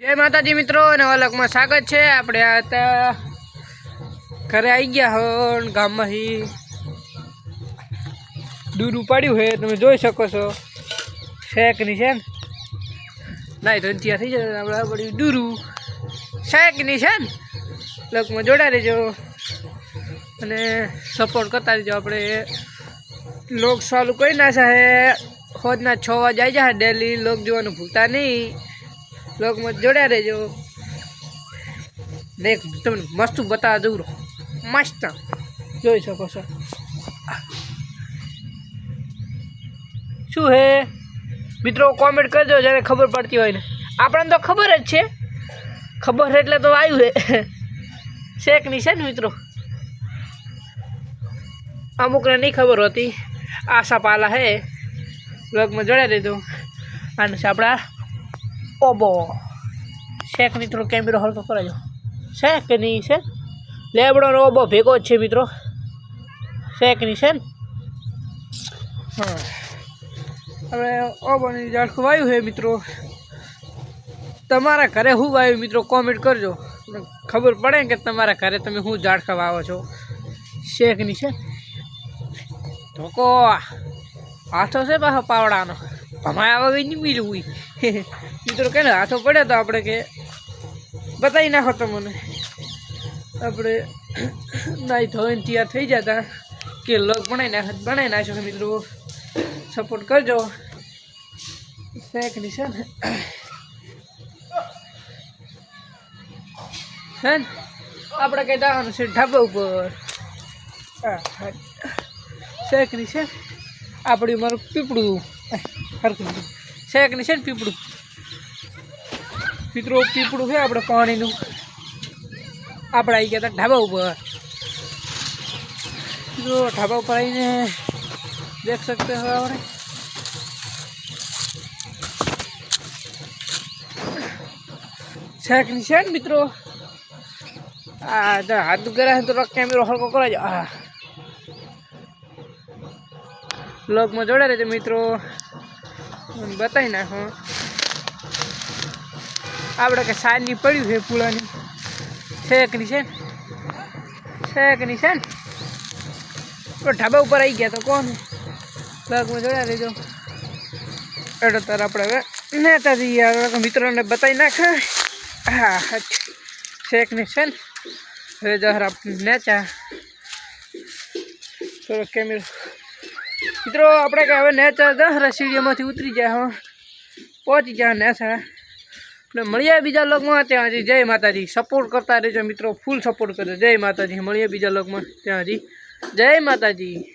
જય માતાજી મિત્રો નવા લોકમાં સ્વાગત છે. આપણે આ હતા ઘરે આવી ગયા હો ગામમાં ગામમાંથી દૂર ઉપાડ્યું છે તમે જોઈ શકો છો. શેકની છે ને? નાઈ તો ત્યાં થઈ જાય આપણે પડ્યું દૂરું. શેકની છે ને? લોકમાં જોડા રહેજો. અને સપોર્ટ કરતા રહેજો આપણે. લોક ચાલુ કરી ના છે ખોદના છ વાગે આવી જાય ડેલી લોક જોવાનું ભૂલતા નહીં. લોકમાં જોડ્યા રહેજો. દેખ, તમને મસ્ત બતાવવા રહો. મસ્ત. જોઈ શકો છો. શું હે? મિત્રો કોમેન્ટ કરજો જ્યારે ખબર પડતી હોય ને. આપણને તો ખબર જ છે. ખબર એટલે તો આવ્યું હે. શેકની છે ને, મિત્રો? અમુકને નહીં ખબર હોતી. આશા પાલા હે બ્લોગમાં જોડાઈ દેજો અને આપણા ઓબો. શેક મિત્રો કેમેરો હલકો કરાજો શેક નહીં છે? લેબડોનો ઓબો ભેગો જ છે મિત્રો. શેકની છે ને? હા. હવે ઓબોની ઝાડખું વાયું છે મિત્રો. તમારા ઘરે શું વાવ્યું મિત્રો? કોમેન્ટ કરજો. ખબર પડે કે તમારા ઘરે તમે શું ઝાડખા વાવો છો? શેખની છે? ધોકો. હાથો છે પાછો પાવડાનો. અમારે આવા કંઈ નહીં હોય મિત્રો કે ને હાથો પડે તો આપણે કે બતાવી નાખો તો મને આપણે નાઈ ધોઈને તૈયાર થઈ જતા. કે લોક બનાવી નાખ, બનાવી નાખશો મિત્રો. સપોર્ટ કરજો. શેકની છે ને. હે આપણે કંઈ દાવાનું છે ઢાબા ઉપર. હા. શેકની છે આપણી મારું પીપળું. હરખું શેકની છે ને પીપળું મિત્રો પીપળું છે આપણે પાણીનું આપણે આવી ગયા હતા ઢાબા ઉપર મિત્રો ઢાબા ઉપર આવીને દેખ શકતે હવે આપણે શેકની છે ને મિત્રો આ હાથ દુખે તો કેમેરો હલકો કરાજો આ બ્લોગમાં જોડે રહેજો મિત્રો બતાવી નાખો આપણે કે સારની પડ્યું છે પૂળાની. શેકની છે શેકની છે ને? ઢાબા ઉપર આવી ગયા તો કોણ બ્લોગમાં જોડા રહેજો એટલે તાર આપણે હવે નેતાજી આપણે મિત્રોને બતાવી નાખે. હા છેકની છે ને? હવે જરા નેચા. થોડો કેમેરો મિત્રો, આપણે કે હવે નેચર દસ રસીડીઓમાંથી ઉતરી જાય હવે પહોંચી જાય નેચર. એટલે મળીએ બીજા લોકમાં ત્યાં હજી જય માતાજી. સપોર્ટ કરતા રહેજો મિત્રો. ફૂલ સપોર્ટ કરજો. જય માતાજી. મળીએ બીજા લોકમાં ત્યાં હજી. જય માતાજી.